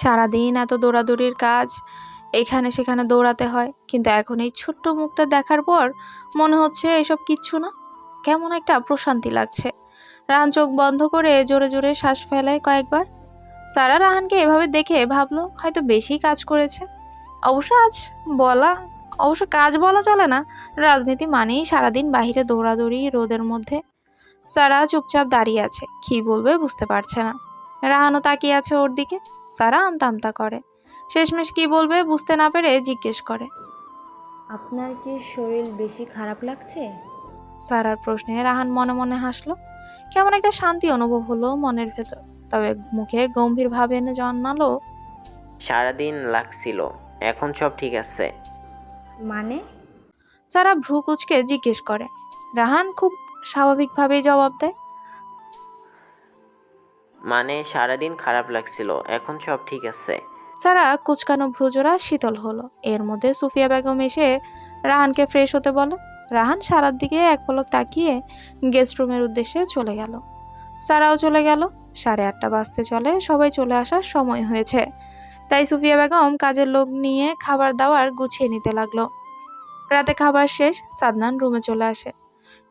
সারাদিন এত দৌড়াদৌড়ির কাজ, এখানে সেখানে দৌড়াতে হয়। কিন্তু এখন এই ছোট্ট মুখটা দেখার পর মনে হচ্ছে এসব কিচ্ছু না। কেমন একটা প্রশান্তি লাগছে। রাহান চোখ বন্ধ করে জোরে জোরে শ্বাস ফেলায় কয়েকবার। সারা রাহানকে এভাবে দেখে ভাবলো, হয়তো বেশি কাজ করেছে। অবশ্য আজ বলা, অবশ্য কাজ বলা চলে না। রাজনীতি মানেই সারাদিন বাইরে দৌড়াদৌড়ি, রোদের মধ্যে। সারা চুপচাপ দাঁড়িয়ে আছে। কি বলবে বুঝতে পারছে না। রাহানও তাকিয়ে আছে ওর দিকে। সারা আমতা আমতা করে। শেষমেশ কি বলবে বুঝতে না পেরে জিজ্ঞেস করে। আপনার কি শরীর বেশি খারাপ লাগছে? সারার প্রশ্নে রাহান মনে মনে হাসলো। কেমন একটা শান্তি অনুভব হলো মনের ভেতর। তবে মুখে গম্ভীর ভাবে এনে জানালো সারাদিন লাগছিল এখন সব ঠিক আছে। মানে? সারা ভ্রু কুচকে জিজ্ঞেস করে। রাহান খুব স্বাভাবিকভাবেই জবাব দেয়। মানে সারাদিন খারাপ লাগছিল, এখন সব ঠিক আছে। সারা কুচকানো ভ্রুজোড়া শীতল হলো। এর মধ্যে সুফিয়া বেগম এসে রাহানকে ফ্রেশ হতে বলে। রাহান সারার দিকে এক পলক তাকিয়ে গেস্ট রুমের উদ্দেশ্যে চলে গেল। সারাও চলে গেল। সাড়ে আটটা বাজতে চলে, সবাই চলে আসার সময় হয়েছে। তাই সুফিয়া বেগম কাজের লোক নিয়ে খাবার দাবার গুছিয়ে নিতে লাগল। রাতে খাবার শেষ, সাদনান রুমে চলে আসে।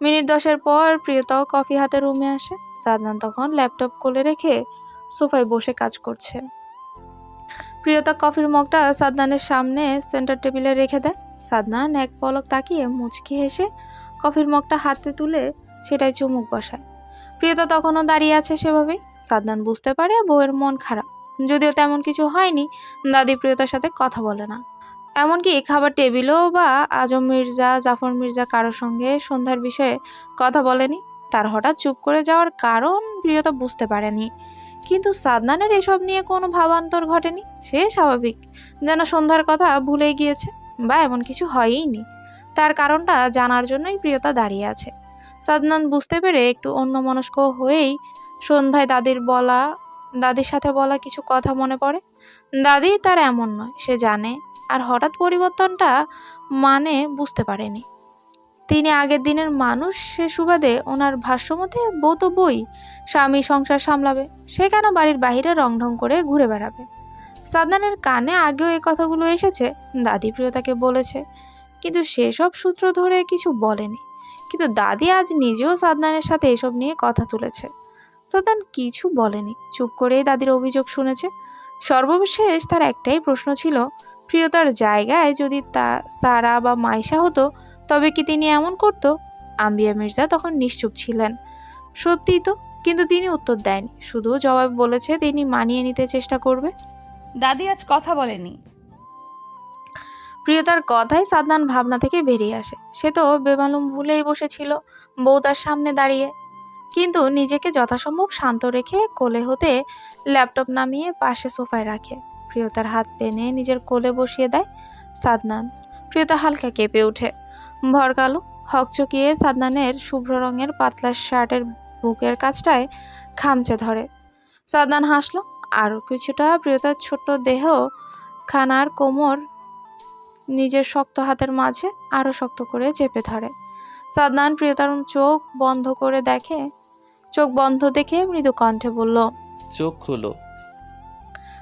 মিনিট দশের পর প্রিয়তাও কফি হাতে রুমে আসে। সাদনান তখন ল্যাপটপ কোলে রেখে সোফায় বসে কাজ করছে। প্রিয়তা কফির মগটা সাদনানের সামনে সেন্টার টেবিলে রেখে দেয়। সাদনান এক পলক তাকিয়ে মুচকি হেসে কফির মগটা হাতে তুলে সেটাই চুমুক বসায়। প্রিয়তা তখনও দাঁড়িয়ে আছে সেভাবেই। সাদনান বুঝতে পারে বউয়ের মন খারাপ। যদিও তেমন কিছু হয়নি, দাদি প্রিয়তার সাথে কথা বলে না। এমনকি খাবার টেবিলেও বা আজম মির্জা, জাফর মির্জা কারোর সঙ্গে সন্ধ্যার বিষয়ে কথা বলেনি। তার হঠাৎ চুপ করে যাওয়ার কারণ প্রিয়তা বুঝতে পারেনি। কিন্তু সাদনানের এসব নিয়ে কোনো ভাবান্তর ঘটেনি? সে স্বাভাবিক। যেন সন্ধ্যার কথা ভুলে গিয়েছে বা এমন কিছু হয়ই নি। তার কারণটা জানার জন্যই প্রিয়তা দাঁড়িয়ে আছে। সাদনান বুঝতে পেরে একটু অন্যমনস্ক হয়েই সন্ধ্যায় দাদির বলা, দাদির সাথে বলা কিছু কথা মনে পড়ে। দাদি তার এমন নয়, সে জানে। আর হঠাৎ পরিবর্তনটা মানে বুঝতে পারেনি। তিনি আগের দিনের মানুষ, সে সুবাদে ওনার ভাষ্যমতে বউ তো বই, স্বামী সংসার সামলাবে, সে কেন বাড়ির বাইরে রং ঢং করে ঘুরে বেড়াবে? সাদনানের কানে আগেও এই কথাগুলো এসেছে, দাদি প্রিয়তাকে বলেছে, কিন্তু সেসব সূত্র ধরে কিছু বলেনি। কিন্তু দাদি আজ নিজেও সাদনানের সাথে এসব নিয়ে কথা তুলেছে। সাদনান কিছু বলেনি, চুপ করেই দাদির অভিযোগ শুনেছে। সর্বশেষ তার একটাই প্রশ্ন ছিল প্রিয়তার জায়গায় যদি তা সারা বা মাইশা হতো তবে কি তিনি এমন করতো? আম্বিয়া মির্জা তখন নিশ্চুপ ছিলেন। সত্যিই তো কিন্তু তিনি উত্তর দেয়নি। শুধু জবাব বলেছে তিনি মানিয়ে নিতে চেষ্টা করবে। দাদি আজ কথা বলেনি। প্রিয়তার কথায় সাদনান ভাবনা থেকে বেরিয়ে আসে। সে তো বেমালুম ভুলেই বসেছিল বউ তার সামনে দাঁড়িয়ে। কিন্তু নিজেকে যথাসম্ভব শান্ত রেখে কোলে হতে ল্যাপটপ নামিয়ে পাশে সোফায় রাখে। প্রিয়তার হাত টেনে নিজের কোলে বসিয়ে দেয় সাদনান। প্রিয়তা হালকা কেঁপে ওঠে। ভরকালো হকচকিয়ে সাদনানের শুভ্র রঙের পাতলা শার্টের বুকের কাছটায় খামচে ধরে। সাদনান হাসলো আরও কিছুটা প্রিয়তার ছোট্ট দেহ খানার কোমর নিজের শক্ত হাতের মাঝে আরও শক্ত করে চেপে ধরে। সাদনান প্রিয়তার চোখ বন্ধ করে দেখে, চোখ বন্ধ দেখে মৃদু কণ্ঠে বলল, চোখ খুলো।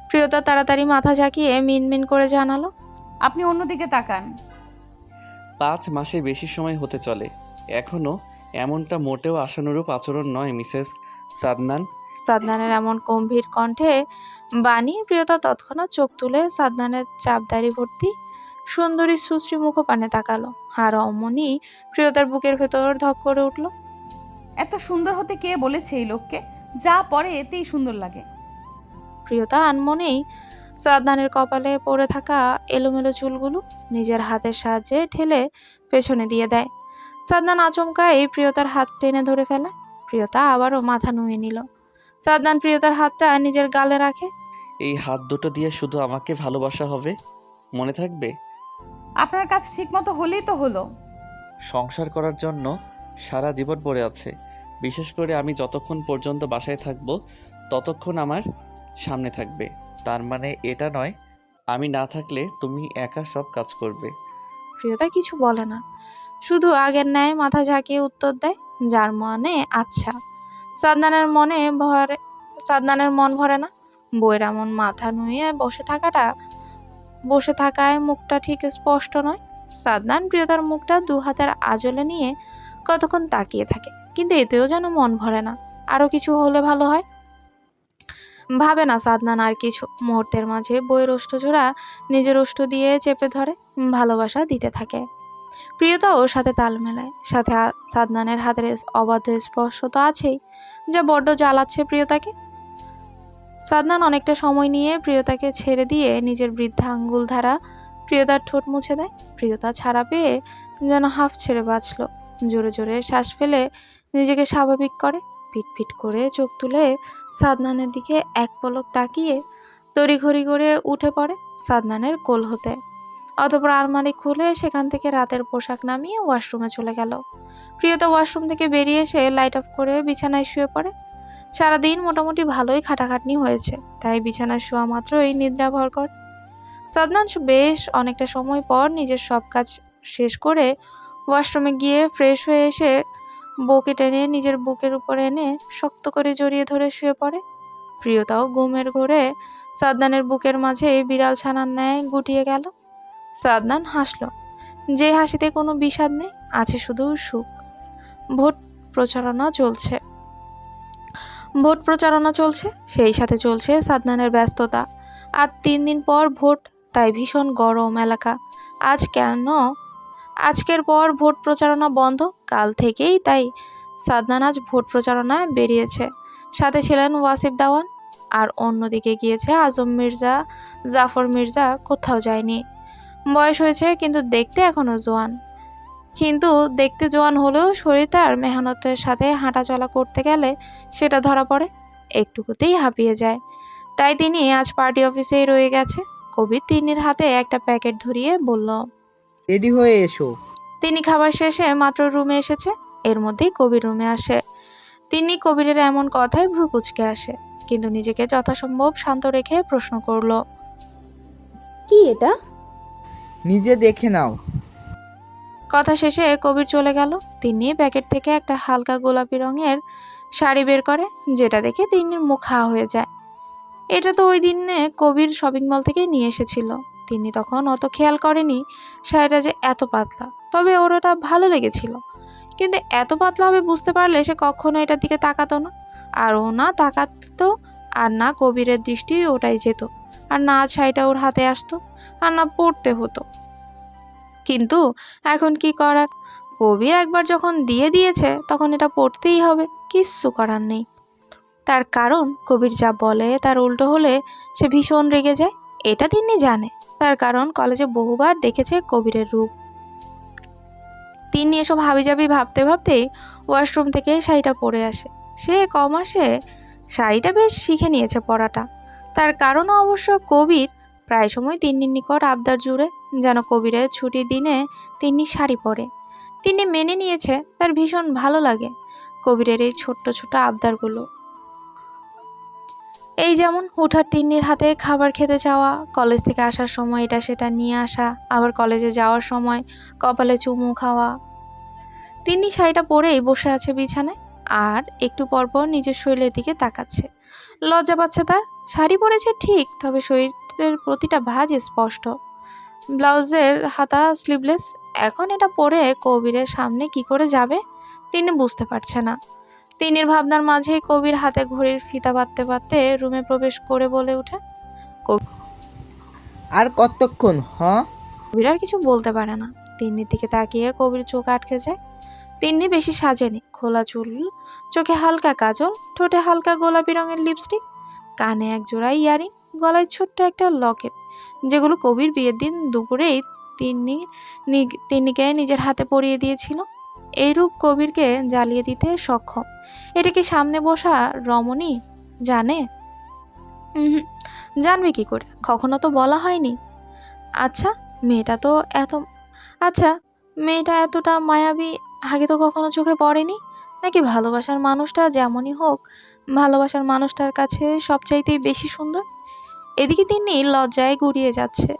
প্রিয়তা তাড়াতাড়ি মাথা ঝাঁকিয়ে মিনমিন করে জানালো। আপনি অন্যদিকে তাকান। পাঁচ মাসে বেশি সময় হতে চলে। এখনও এমনটা মোটেও আশানুরূপ আচরণ নয় মিসেস সাদনান। সাদনানের এমন গম্ভীর কণ্ঠে বাণী প্রিয়তা তৎক্ষণাৎ চোখ তুলে সাদনানের চাপদারি ভর্তি সুন্দরী সুশ্রী মুখপানে তাকালো। আর অমনি প্রিয়তার বুকের ভেতর ধক করে উঠল। এত সুন্দর হতে কে বলেছে এই লোককে? যা পরে এতেই সুন্দর লাগে। প্রিয়তা আনমনেই সাদনানের কপালে পড়ে থাকা এলোমেলো চুলগুলো নিজের হাতের সাহায্যে ঠেলে পেছনে দিয়ে দেয়। সাদনান আচমকাই প্রিয়তার হাত টেনে ধরে ফেলে। প্রিয়তা আবারও মাথা নুয়ে নিল। সাদনান প্রিয়তার হাতটা নিজের গালে রাখে। এই হাত দুটো দিয়ে শুধু আমাকে ভালোবাসা হবে? মনে থাকবে? আপনার কাজ ঠিকমতো হলেই তো হলো। সংসার করার জন্য সারা জীবন পড়ে আছে। বিশেষ করে আমি যতক্ষণ পর্যন্ত বাসায় থাকব ততক্ষণ আমার সামনে থাকবে। তার মানে এটা নয়, আমি না থাকলে তুমি একা সব কাজ করবে। প্রিয়তা কিছু বলে না। শুধু আগের ন্যায় মাথা ঝাঁকিয়ে উত্তর দেয়, যার মানে আচ্ছা। সাদনানের মনে ভরে সাদনানের মন ভরে না। বইয়ের এমন মাথা নুয়ে বসে থাকাটা বসে থাকায় মুখটা ঠিক স্পষ্ট নয়। সাদনান প্রিয়তার মুখটা দু হাতের আজলে নিয়ে কতক্ষণ তাকিয়ে থাকে, কিন্তু এতেও যেন মন ভরে না। আরও কিছু হলে ভালো হয়। ভাবে না সাদনান আর কিছু। মুহূর্তের মাঝে বইয়ের ওষ্ঠজোড়া নিজের ওষ্ঠ দিয়ে চেপে ধরে, ভালোবাসা দিতে থাকে। প্রিয়তা ওর সাথে তাল মেলায়। সাথে সাদনানের হাতের অবাধ্য স্পর্শ তো আছেই, যা বড্ড জ্বালাচ্ছে প্রিয়তাকে। সাদনান অনেকটা সময় নিয়ে প্রিয়তাকে ছেড়ে দিয়ে নিজের বৃদ্ধা আঙ্গুল ধারা প্রিয়তার ঠোঁট মুছে দেয়। প্রিয়তা ছাড়া পেয়ে যেন হাফ ছেড়ে বাঁচল। জোরে জোরে শ্বাস ফেলে নিজেকে স্বাভাবিক করে। পিট করে চোখ তুলে সাদনানের দিকে এক পলক তাকিয়ে তড়িঘড়ি করে উঠে পড়ে সাদনানের কোল হতে। অতপর আলমারি খুলে সেখান থেকে রাতের পোশাক নামিয়ে ওয়াশরুমে চলে গেল। প্রিয়তা ওয়াশরুম থেকে বেরিয়ে এসে লাইট অফ করে বিছানায় শুয়ে পড়ে। সারাদিন মোটামুটি ভালোই খাটাখাটনি হয়েছে, তাই বিছানায় শোয়া মাত্রই নিদ্রা ভর করে। সাদনান বেশ অনেকটা সময় পর নিজের সব কাজ শেষ করে ওয়াশরুমে গিয়ে ফ্রেশ হয়ে এসে বউকে টেনে নিজের বুকের উপর এনে শক্ত করে জড়িয়ে ধরে শুয়ে পড়ে। প্রিয়তাও ঘুমের ঘোরে সাদনানের বুকের মাঝে বিড়াল ছানার ন্যায় গুটিয়ে গেল। সাদনান হাসল, যে হাসিতে কোনো বিষাদ নেই, আছে শুধু সুখ। ভোট প্রচারণা চলছে। ভোট প্রচারণা চলছে, সেই সাথে চলছে সাদনানের ব্যস্ততা। আর তিন দিন পর ভোট, তাই ভীষণ গরম এলাকা। আজ কেন আজকের পর ভোট প্রচারণা বন্ধ। কাল থেকেই তাই সাদনান আজ ভোট প্রচারণায় বেরিয়েছে। সাথে ছিলেন ওয়াসিফ দাওয়ান। আর অন্যদিকে গিয়েছে আজম মির্জা, জাফর মির্জা, কোথাও যায়নি। বয়স হয়েছে কিন্তু দেখতে এখনও জোয়ান। কিন্তু দেখতে জোয়ান হলেও শরীর তার মেহনতের সাথে হাঁটাচলা করতে গেলে সেটা ধরা পড়ে, একটুকুতেই হাঁপিয়ে যায়। তাই তিনি আজ পার্টি অফিসেই রয়ে গেছে। কবির তিনির হাতে একটা প্যাকেট ধরিয়ে বলল রেডি হয়ে এসো। তিনি খাবার শেষে মাত্র রুমে এসেছে। এর মধ্যেই কবির রুমে আসে। তিনি কবিরের এমন কথায় ভ্রু কুচকে আসে কিন্তু নিজেকে যথাসম্ভব শান্ত রেখে প্রশ্ন করল কি এটা? নিজে দেখে নাও। কথা শেষে কবির চলে গেল। তিনি প্যাকেট থেকে একটা হালকা গোলাপি রঙের শাড়ি বের করে যেটা দেখে তিন্নির মুখ হা হয়ে যায়। এটা তো ওই দিনে কবির শপিং মল থেকে নিয়ে এসেছিল। তিনি তখন অত খেয়াল করেনি শাড়িটা যে এত পাতলা। তবে ওর ওটা ভালো লেগেছিল। কিন্তু এত পাতলা হবে বুঝতে পারলে সে কখনো এটার দিকে তাকাতো না। আর ও না তাকাতো, আর না কবিরের দৃষ্টি ওটাই যেত। আর না শাড়িটা ওর হাতে আসতো, আর না পড়তে হতো। কিন্তু এখন কি করার? কবির একবার যখন দিয়ে দিয়েছে, তখন এটা পড়তেই হবে, কিচ্ছু করার নেই। তার কারণ কবির যা বলে তার উল্টো হলে সে ভীষণ রেগে যায়, এটা তিনি জানে। তার কারণ কলেজে বহুবার দেখেছে কবিরের রূপ। তিনি এসব হাবিজাবি ভাবতে ভাবতেই ওয়াশরুম থেকে শাড়িটা পরে আসে। সে কম আসে শাড়িটা বেশ শিখে নিয়েছে পড়াটা তার কারণও অবশ্য কবির প্রায় সময় তিন্নির নিকট আবদার জুড়ে যেন কবিরের ছুটির দিনে তিনি শাড়ি পরে। তিনি মেনে নিয়েছে তার ভীষণ ভালো লাগে কবিরের এই ছোট্ট ছোট আবদারগুলো। এই যেমন উঠার তিন্নির হাতে খাবার খেতে চাওয়া কলেজ থেকে আসার সময় এটা সেটা নিয়ে আসা, আবার কলেজে যাওয়ার সময় কপালে চুমু খাওয়া। তিন্নি শাড়িটা পরেই বসে আছে বিছানায়, আর একটু পরপর নিজের শরীরের দিকে তাকাচ্ছে। লজ্জা পাচ্ছে তার, শাড়ি পরেছে ঠিক, তবে শরীরের প্রতিটা ভাঁজ স্পষ্ট। ব্লাউজের হাতা স্লিভলেস এখন এটা পরে কবিরের সামনে কি করে যাবে তিনি বুঝতে পারছে না। তিনির ভাবনার মাঝেই কবির হাতে ঘড়ির ফিতা বাঁধতে বাঁধতে রুমে প্রবেশ করে বলে ওঠে আর কতক্ষণ হ? কবির আর কিছু বলতে পারে না। তিন্নির দিকে তাকিয়ে কবির চোখ আটকে যায়। তিন্নি বেশি সাজেনি। খোলা চুল চোখে হালকা কাজল ঠোঁটে হালকা গোলাপি রঙের লিপস্টিক কানে এক জোড়া ইয়ারিং গলায় ছোট্ট একটা লকেট যেগুলো কবির বিয়ের দিন দুপুরেই তিন্নি তিন্নিকে নিজের হাতে পরিয়ে দিয়েছিল। এই রূপ কবিরকে জ্বালিয়ে দিতে সক্ষম। এটা কি সামনে বসা রমণী জানে? জানবে কি করে? কখনো তো বলা হয়নি। আচ্ছা মেয়েটা তো এত আচ্ছা মেয়েটা এতটা মায়াবী আগে তো কখনো চোখে পড়েনি? নাকি ভালোবাসার মানুষটা যেমনই হোক, ভালোবাসার মানুষটার কাছে সবচাইতেই বেশি সুন্দর? এদিকে তিনি লজ্জায় গুড়িয়ে যাচ্ছে।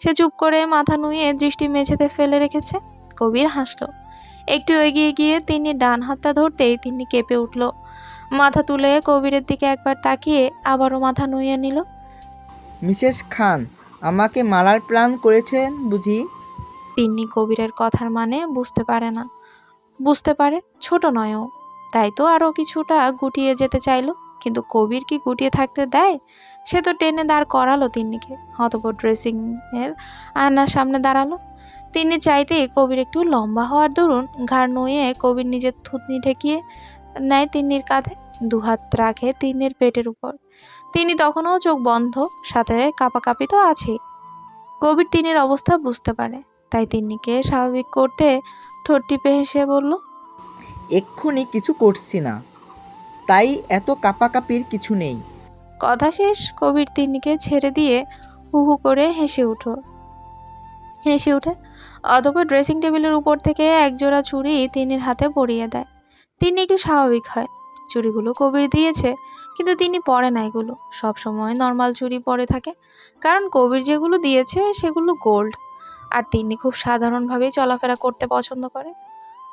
সে চুপ করে মাথা নুয়ে দৃষ্টি মেঝেতে ফেলে রেখেছে। কবির হাসলো। একটু এগিয়ে গিয়ে তিনি ডান হাতটা ধরতেই তিনি কেঁপে উঠল। মাথা তুলে কবিরের দিকে একবার তাকিয়ে আবারও মাথা নুইয়ে নিল। মিসেস খান আমাকে মারার প্ল্যান করেছেন বুঝি? তিন্নি কবিরের কথার মানে বুঝতে পারে না। বুঝতে পারে ছোট নয়ও। তাই তো আরও কিছুটা গুটিয়ে যেতে চাইলো। কিন্তু কবির কি গুটিয়ে থাকতে দেয়? সে তো টেনে দাঁড় করালো তিন্নিকে। অতপর ড্রেসিংয়ের এর আয়নার সামনে দাঁড়াল। তিনি চাইতেই কবির একটু লম্বা হওয়ার দরুন ঘাড় নুয়ে কবির নিজের থুতনি ঠেকিয়ে নেয় তিন্নির কাঁধে দুহাত রাখে তিন্নির পেটের উপর। তিনি তখনও চোখ বন্ধ সাথে কাঁপাকাঁপি তো আছেই। কবির তিনির অবস্থা বুঝতে পারে তাই তিন্নিকে স্বাভাবিক করতে ঠোঁট টিপে হেসে বলল এক্ষুনি কিছু করছি না তাই এত কাপাকাপির কিছু নেই। কথা শেষ কবির তিন্নিকে ছেড়ে দিয়ে হু হু করে হেসে উঠো হেসে ওঠে। অতপর ড্রেসিং টেবিলের উপর থেকে একজোড়া চুড়ি তিনির হাতে পরিয়ে দেয়। তিনি একটু স্বাভাবিক হয়। চুড়িগুলো কবির দিয়েছে, কিন্তু তিনি পরে না এগুলো। সবসময় নর্মাল চুড়ি পরে থাকে। কারণ কবির যেগুলো দিয়েছে, সেগুলো গোল্ড আর তিনি খুব সাধারণভাবেই চলাফেরা করতে পছন্দ করে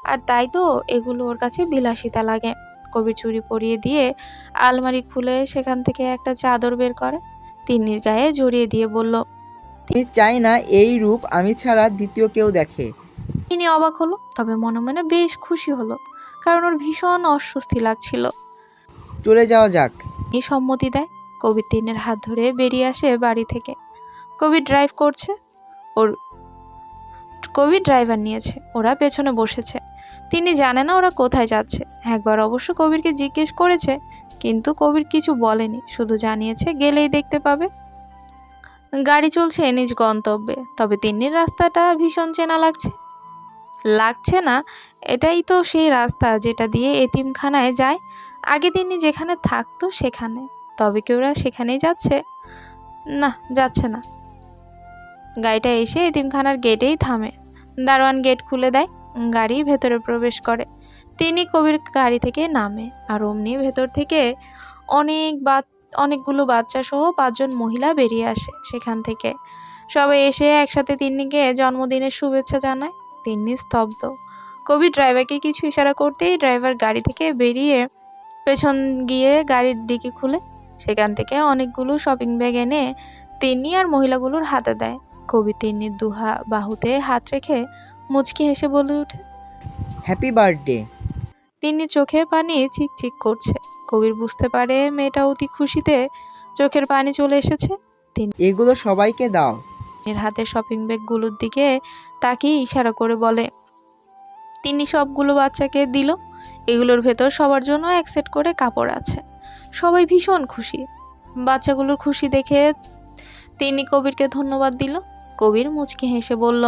আর তাই তো এগুলো ওর কাছে বিলাসিতা লাগে। কবির চুড়ি পরিয়ে দিয়ে আলমারি খুলে সেখান থেকে একটা চাদর বের করে। তিন্নির গায়ে জড়িয়ে দিয়ে বলল আমি চাই না এই রূপ আমি ছাড়া দ্বিতীয় কেউ দেখে। তিনি অবাক হলো তবে মনে মনে বেশ খুশি হলো কারণ ওর ভীষণ অস্বস্তি লাগছিল। চলে যাওয়া যাক। এই সম্মতি দেয় কবির তিনের হাত ধরে বেরিয়ে আসে বাড়ি থেকে। কবি ড্রাইভ করছে ওর কবি ড্রাইভার নিয়েছে ওরা পেছনে বসেছে। তিনি জানে না ওরা কোথায় যাচ্ছে। একবার অবশ্য কবিরকে জিজ্ঞেস করেছে কিন্তু কবির কিছু বলেনি শুধু জানিয়েছে গেলেই দেখতে পাবে। গাড়ি চলছে নিজ গন্তব্যে, তবে তিন্নির রাস্তাটা ভীষণ চেনা লাগছে। লাগছে না, এটাই তো সেই রাস্তা যেটা দিয়ে এতিমখানায় যায়। আগে তিনি যেখানে থাকতো সেখানে, তবে কি ওরা সেখানেই যাচ্ছে। না যাচ্ছে না। গাড়িটা এসে এতিমখানার গেটেই থামে। দারোয়ান গেট খুলে দেয়, গাড়ি ভেতরে প্রবেশ করে। তিনি কবির গাড়ি থেকে নামে, আর অমনি ভেতর থেকে অনেক বা অনেকগুলো বাচ্চা সহ পাঁচজন মহিলা বেরিয়ে আসে সেখান থেকে। সবাই এসে একসাথে তিন্নিকে জন্মদিনের শুভেচ্ছা জানায়। তিন্নি স্তব্ধ। কবি ড্রাইভারকে কিছু ইশারা করতেই ড্রাইভার গাড়ি থেকে বেরিয়ে পেছন গিয়ে গাড়ির ডিকি খুলে। সেখান থেকে অনেকগুলো শপিং ব্যাগ এনে তিন্নি আর মহিলাগুলোর হাতে দেয়। কবি তিন্নির দুহা বাহুতে হাত রেখে মুচকি হেসে বলে ওঠে হ্যাপি বার্থডে তিন্নি চোখে পানি চিকচিক করছে। কবির বুঝতে পারে মেয়েটা অতি খুশিতে চোখের পানি চলে এসেছে। এগুলো সবাইকে দাও। এর হাতে শপিং ব্যাগগুলোর দিকে তাকিয়ে ইশারা করে বলে তিনি সবগুলো বাচ্চাকে দিল। এগুলোর ভেতর সবার জন্য এক সেট করে কাপড় আছে। সবাই ভীষণ খুশি। বাচ্চাগুলোর খুশি দেখে তিনি কবিরকে ধন্যবাদ দিল। কবির মুচকি হেসে বলল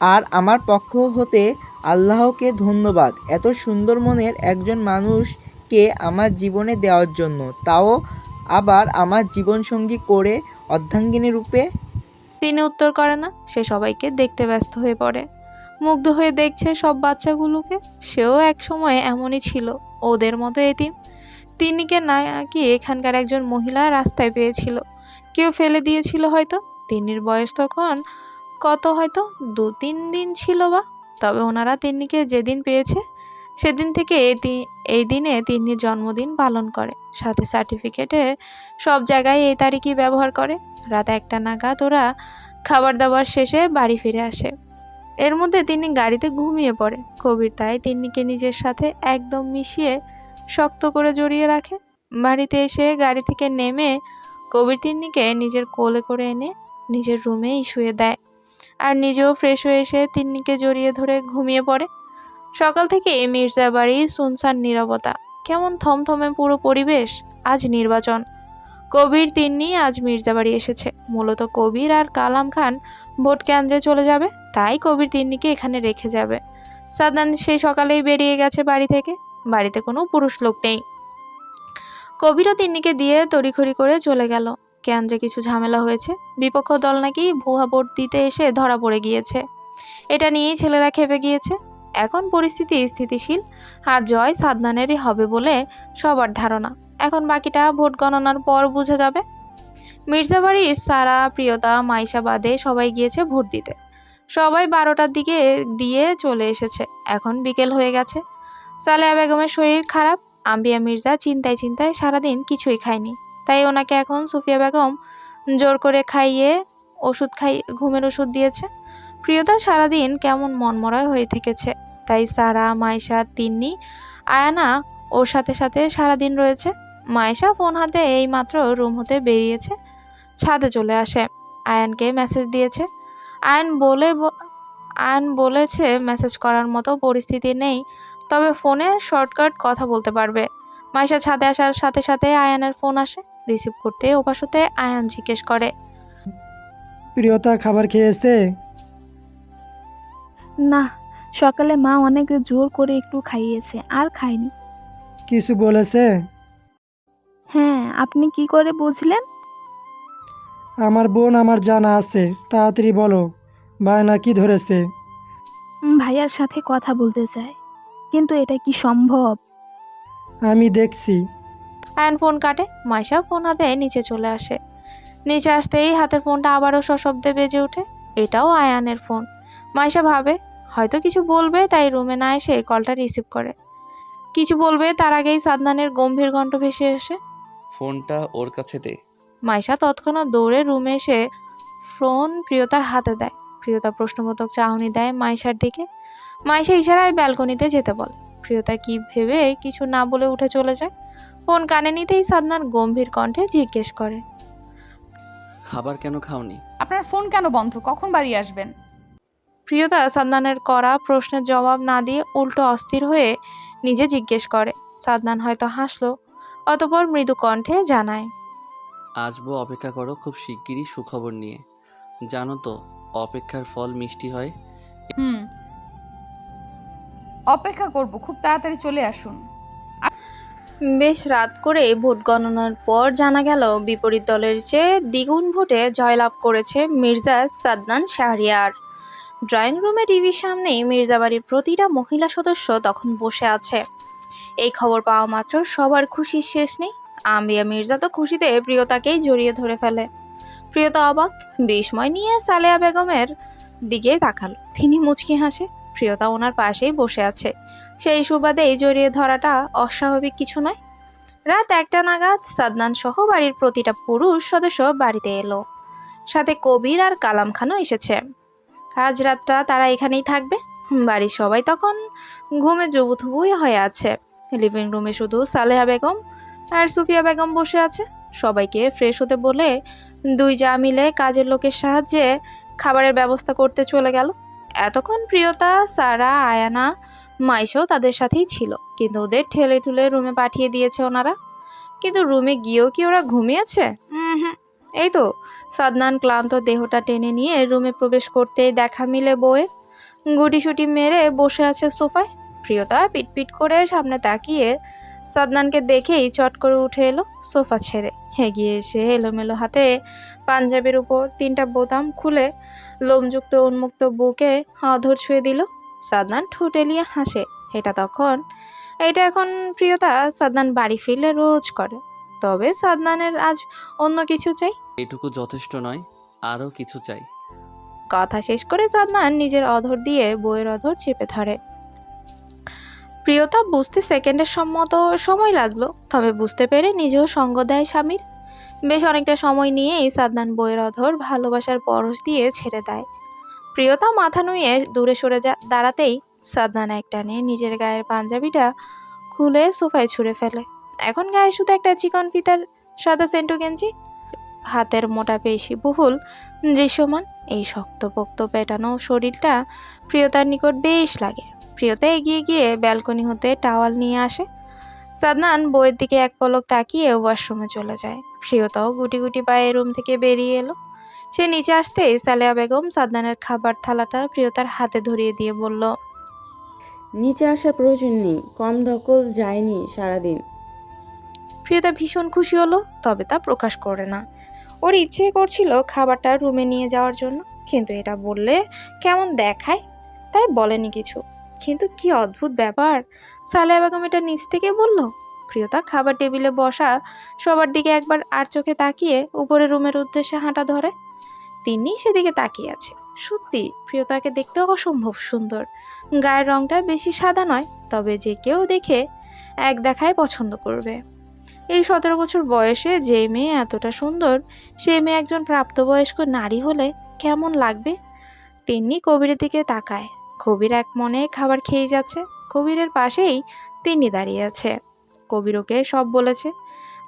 আর আমার পক্ষ হতে আল্লাহকে ধন্যবাদ। এত সুন্দর মনের একজন মানুষকে আমার জীবনে দেওয়ার জন্য। তাও আবার আমার জীবনসঙ্গী করে অর্ধাঙ্গিনী রূপে? তিনি উত্তর করে না, সে সবাইকে দেখতে ব্যস্ত হয়ে পড়ে। মুগ্ধ হয়ে দেখছে সব বাচ্চাগুলোকে। সেও এক সময় এমনই ছিল, ওদের মতো এতিম। তিনিকে না কি এখানকার একজন মহিলা রাস্তায় পেয়েছিল। কেউ ফেলে দিয়েছিল হয়তো। তিনির বয়স তখন কত হয়তো? দু তিন দিন ছিল বা? তবে ওনারা তিন্নিকে যেদিন পেয়েছে সেদিন থেকে এই দিনে তিনি জন্মদিন পালন করে। সাথে সার্টিফিকেটে সব জায়গায় এই তারিখই ব্যবহার করে। রাত একটা নাগাদ ওরা খাবার দাবার শেষে বাড়ি ফিরে আসে। এর মধ্যে তিনি গাড়িতে ঘুমিয়ে পড়ে। কবির তাই তিন্নিকে নিজের সাথে একদম মিশিয়ে শক্ত করে জড়িয়ে রাখে। বাড়িতে এসে গাড়ি থেকে নেমে কবির তিন্নিকে নিজের কোলে করে এনে নিজের রুমেই শুয়ে দেয়। আর নিজেও ফ্রেশ হয়ে এসে তিন্নিকে জড়িয়ে ধরে ঘুমিয়ে পড়ে। সকাল থেকে মির্জা বাড়ি, সুনসান নীরবতা। কেমন থমথমে পুরো পরিবেশ, আজ নির্বাচন। কবির তিন্নি আজ মির্জাবাড়ি এসেছে। মূলত কবির আর কালাম খান ভোট কেন্দ্রে চলে যাবে, তাই কবির তিন্নিকে এখানে রেখে যাবে। সাদান সেই সকালেই বেরিয়ে গেছে বাড়ি থেকে, বাড়িতে কোনো পুরুষ লোক নেই। কবিরও তিন্নিকে দিয়ে তড়িখড়ি করে চলে গেল। কেন্দ্রে কিছু ঝামেলা হয়েছে, বিপক্ষ দল নাকি ভুয়া ভোট দিতে এসে ধরা পড়ে গিয়েছে। এটা নিয়েই ছেলেরা খেপে গিয়েছে। এখন পরিস্থিতি স্থিতিশীল আর জয় সাদনানেরই হবে বলে সবার ধারণা। এখন বাকিটা ভোট গণনার পর বোঝা যাবে। মির্জাবাড়ির সারা, প্রিয়তা, মাইশা বাদে সবাই গিয়েছে ভোট দিতে। সবাই বারোটার দিকে দিয়ে চলে এসেছে। এখন বিকেল হয়ে গেছে। সালেহা বেগমের শরীর খারাপ। আম্বিয়া মির্জা চিন্তায় চিন্তায় সারাদিন কিছুই খায়নি। তাই ওনাকে এখন সুফিয়া বেগম জোর করে খাইয়ে ওষুধ খাই, ঘুমের ওষুধ দিয়েছে। প্রিয়তা সারাদিন কেমন মনমরায় হয়ে থেকেছে। তাই সারা, মাইশা, তিন্নি, আয়ানা ওর সাথে সাথে সারাদিন রয়েছে। মাইশা ফোন হাতে এই মাত্র রুম হতে বেরিয়েছে, ছাদে চলে আসে। আয়ানকে মেসেজ দিয়েছে। আয়ন বলে আয়ন বলেছে মেসেজ করার মতো পরিস্থিতি নেই, তবে ফোনে শর্টকাট কথা বলতে পারবে। মাইশা ছাদে আসার সাথে সাথে আয়ানের ফোন আসে রিসিভ করতে ওপাশতে আয়ান জিজ্ঞেস করে। প্রিয়তা খাবার খেয়েছে না সকালে মা অনেক জোর করে একটু খাইয়েছে আর খাইনি কিছু বলেছে? হ্যাঁ আপনি কি করে বুঝলেন? আমার বোন আমার জানা আছে তাড়াতাড়ি বলো বায়না কি ধরেছে? উম, ভাইয়ার সাথে কথা বলতে চাই কিন্তু এটা কি সম্ভব? আমি দেখছি। আয়ান ফোন কাটে মাইশা ফোন হাতে নিচে চলে আসে। নিচে আসতেই হাতের ফোনটা আবারও সশব্দে বেজে ওঠে এটাও আয়ানের ফোন। মাইশা ভাবে হয়তো কিছু বলবে তাই রুমে না এসে কলটা রিসিভ করে। কিছু বলবে তার আগেই সাদনানের গম্ভীর কণ্ঠ ভেসে আসে। ফোনটা ওর কাছে দে। মাইশা তৎক্ষণাৎ দৌড়ে রুমে এসে ফোন প্রিয়তার হাতে দেয়। প্রিয়তা প্রশ্নবোধক চাহনি দেয় মাইশার দিকে। মাইশা ইশারায় ব্যালকনিতে যেতে বলে। প্রিয়তা কি ভেবে কিছু না বলে উঠে চলে যায়। ফোন কানে নিতেই সাদনান গম্ভীর কণ্ঠে জিজ্ঞেস করে। খাবার কেন খাওনি? আপনার ফোন কেন বন্ধ? কখন বাড়ি আসবেন? প্রিয়তা সাদনানের করা প্রশ্নের জবাব না দিয়ে উল্টো অস্থির হয়ে নিজে জিজ্ঞেস করে। সাদনান হয়তো হাসলো অতপর মৃদু কণ্ঠে জানায় আসব অপেক্ষা করো খুব শিগগিরই সুখবর নিয়ে। জানো তো অপেক্ষার ফল মিষ্টি হয়। হুম। অপেক্ষা করব খুব তাড়াতাড়ি চলে আসুন। বেশ রাত করে ভোট গণনার পর জানা গেল বিপরীত দলের চেয়ে দ্বিগুণ ভোটে জয়লাভ করেছে মির্জা সাদনান শাহরিয়ার। ড্রয়িং রুমে টিভির সামনেই মির্জা বাড়ির প্রতিটা মহিলা সদস্য তখন বসে আছে। এই খবর পাওয়া মাত্র সবার খুশির শেষ নেই। আম্বিয়া মির্জা তো খুশিতে প্রিয়তাকেই জড়িয়ে ধরে ফেলে। প্রিয়তা অবাক, বিস্ময় নিয়ে সালেয়া বেগমের দিকে তাকালো। তিনি মুচকি হাসে, প্রিয়তা ওনার পাশেই বসে আছে। সেই সুবাদেই জড়িয়ে ধরাটা অস্বাভাবিক কিছু নয়। রাত একটা নাগাদ সাদনান সহ বাড়ির প্রতিটা পুরুষ সদস্য বাড়িতে এলো। সাথে কবির আর কালাম খানও এসেছে। আজ রাতটা তারা এখানেই থাকবে। বাড়ির সবাই তখন ঘুমে জবুথুবুই হয়ে আছে। লিভিং রুমে শুধু সালেহা বেগম আর সুফিয়া বেগম বসে আছে। সবাইকে ফ্রেশ হতে বলে দুই যা মিলে কাজের লোকের সাহায্যে খাবারের ব্যবস্থা করতে চলে গেল। এতক্ষণ প্রিয়তা, সারা, আয়ানা, মাইশও তাদের সাথেই ছিল, কিন্তু ওদের ঠেলে ঠুলে রুমে পাঠিয়ে দিয়েছে ওনারা। কিন্তু রুমে গিয়েও কি ওরা ঘুমিয়েছে? হুম। এই তো, সাদনান ক্লান্ত দেহটা টেনে নিয়ে রুমে প্রবেশ করতে দেখা মিলে বউয়ের। গুটিসুটি মেরে বসে আছে সোফায়। প্রিয়তা পিটপিট করে সামনে তাকিয়ে সাদনানকে দেখেই চট করে উঠে এলো সোফা ছেড়ে। এগিয়ে এসে এলোমেলো হাতে পাঞ্জাবির উপর তিনটা বোতাম খুলে লোমযুক্ত উন্মুক্ত বুকে অধর ছুঁয়ে দিল। সাদনান ঠোঁট এলিয়ে হাসে। এটা তখন, এটা এখন প্রিয়তা সাদনান বাড়ি ফিরলে রোজ করে। তবে সাদনানের আজ অন্য কিছু চাই। এটুকু যথেষ্ট নয় আরও কিছু চাই। কথা শেষ করে সাদনান নিজের অধর দিয়ে বইয়ের অধর চেপে ধরে। প্রিয়তা বুঝতে সেকেন্ডের সম্মত সময় লাগল তবে বুঝতে পেরে নিজেও সঙ্গ দেয় স্বামীর। বেশ অনেকটা সময় নিয়েই সাদনান বইয়ের অধর ভালোবাসার পরশ দিয়ে ছেড়ে দেয়। প্রিয়তা মাথা নুয়ে দূরে সরে যা দাঁড়াতেই সাদনান এক টানে নিজের গায়ের পাঞ্জাবিটা খুলে সোফায় ছুঁড়ে ফেলে। এখন গায়ে শুধু একটা চিকন ফিতার সাদা সেন্টু গেঞ্জি, হাতের মোটা পেশি বহুল দৃশ্যমান। এই শক্তপোক্ত পেটানো শরীরটা প্রিয়তার নিকট বেশ লাগে। প্রিয়তা এগিয়ে গিয়ে ব্যালকনি হতে টাওয়াল নিয়ে আসে। সাদনান বইয়ের দিকে এক পলক তাকিয়ে ওয়াশরুমে চলে যায়। প্রিয়তাও গুটি গুটি পায়ে রুম থেকে বেরিয়ে এলো। সে নিচে আসতেই সালেয়া বেগম সাদনানের খাবার থালাটা প্রিয়তার হাতে ধরিয়ে দিয়ে বলল, নিচে আসার প্রয়োজন নেই, কম ধকল যায়নি সারাদিন। প্রিয়তা ভীষণ খুশি হলো, তবে তা প্রকাশ করে না। ওর ইচ্ছে করছিল খাবারটা রুমে নিয়ে যাওয়ার জন্য, কিন্তু এটা বললে কেমন দেখায়, তাই বলেনি কিছু। কিন্তু কি অদ্ভুত ব্যাপার সালেয়া বেগম এটা নিচ থেকে বলল। প্রিয়তা খাবার টেবিলে বসা সবার দিকে একবার আর চোখে তাকিয়ে উপরে রুমের উদ্দেশ্যে হাঁটা ধরে। তিনি সেদিকে তাকিয়ে আছে। সত্যি, প্রিয়তাকে দেখতে অসম্ভব সুন্দর। গায়ের রংটা বেশি সাদা নয়, তবে যে কেউ দেখে এক দেখায় পছন্দ করবে। এই সতেরো বছর বয়সে যে মেয়ে এতটা সুন্দর, সে মেয়ে একজন প্রাপ্তবয়স্ক নারী হলে কেমন লাগবে? তিন্নি কবিরের দিকে তাকায়। কবির এক মনে খাবার খেয়ে যাচ্ছে। কবিরের পাশেই তিন্নি দাঁড়িয়ে আছে। কবির ওকে সব বলেছে।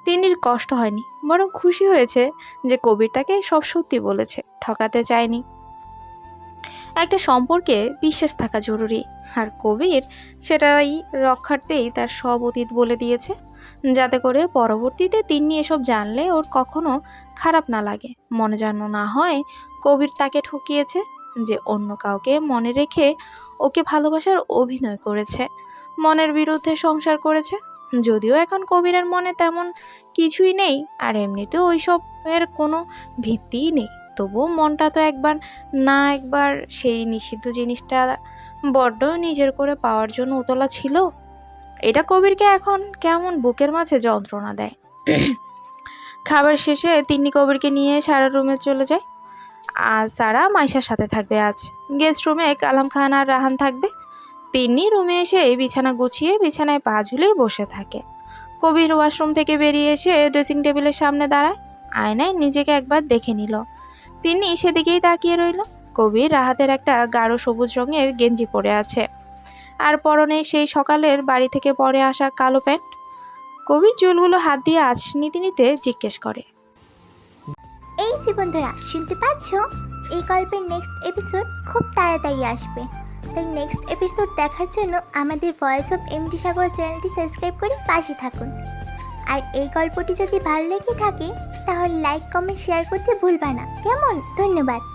তিন্নির কষ্ট হয়নি, বরং খুশি হয়েছে যে কবির তাকে সব সত্যি বলেছে, ঠকাতে চায়নি। একটা সম্পর্কে বিশ্বাস থাকা জরুরি। আর কবির সেটাই রক্ষার্থেই তার সব অতীত বলে দিয়েছে। যাতে করে পরবর্তীতে তিন্নি এসব জানলে ওর কখনো খারাপ না লাগে। মনে যেন না হয় কবির তাকে ঠকিয়েছে যে অন্য কাউকে মনে রেখে ওকে ভালোবাসার অভিনয় করেছে। মনের বিরুদ্ধে সংসার করেছে। যদিও এখন কবিরের মনে তেমন কিছুই নেই, আর এমনিতেও ওইসবের কোনো ভিত্তিই নেই। তবুও মনটা তো একবার না একবার সেই নিষিদ্ধ জিনিসটা বড্ড নিজের করে পাওয়ার জন্য উতলা ছিল। এটা কবিরকে এখন কেমন বুকের মাঝে যন্ত্রণা দেয়? খাবার শেষে তিন্নি কবিরকে নিয়ে সারা রুমে চলে যায়। আর সারা মাইশার সাথে থাকবে আজ। গেস্ট রুমে কালাম খান আর রাহান থাকবে। তিন্নি রুমে এসে বিছানা গুছিয়ে বিছানায় পা ঝুলিয়ে বসে থাকে। কবির ওয়াশরুম থেকে বেরিয়ে এসে ড্রেসিং টেবিলের সামনে দাঁড়ায়। আয়নায় নিজেকে একবার দেখে নিল। তিনি সেদিকেই তাকিয়ে রইল। কবির রাহাতের একটা গাঢ় সবুজ রঙের গেঞ্জি পরে আছে। আর পরনে সেই সকালের বাড়ি থেকে পরে আসা কালো প্যান্ট। কবির চুলগুলো হাত দিয়ে আজ নিতে নিতে জিজ্ঞেস করে। এই যে বন্ধুরা, শুনতে পাচ্ছ? এই গল্পের নেক্সট এপিসোড খুব তাড়াতাড়ি আসবে। তাই নেক্সট এপিসোড দেখার জন্য আমাদের ভয়েস অফ এমডি সাগর চ্যানেলটি সাবস্ক্রাইব করে পাশে থাকুন। আর এই গল্পটি যদি ভালো লেগে থাকে, তাহলে লাইক কমেন্ট শেয়ার করতে ভুলবা না। কেমন? ধন্যবাদ।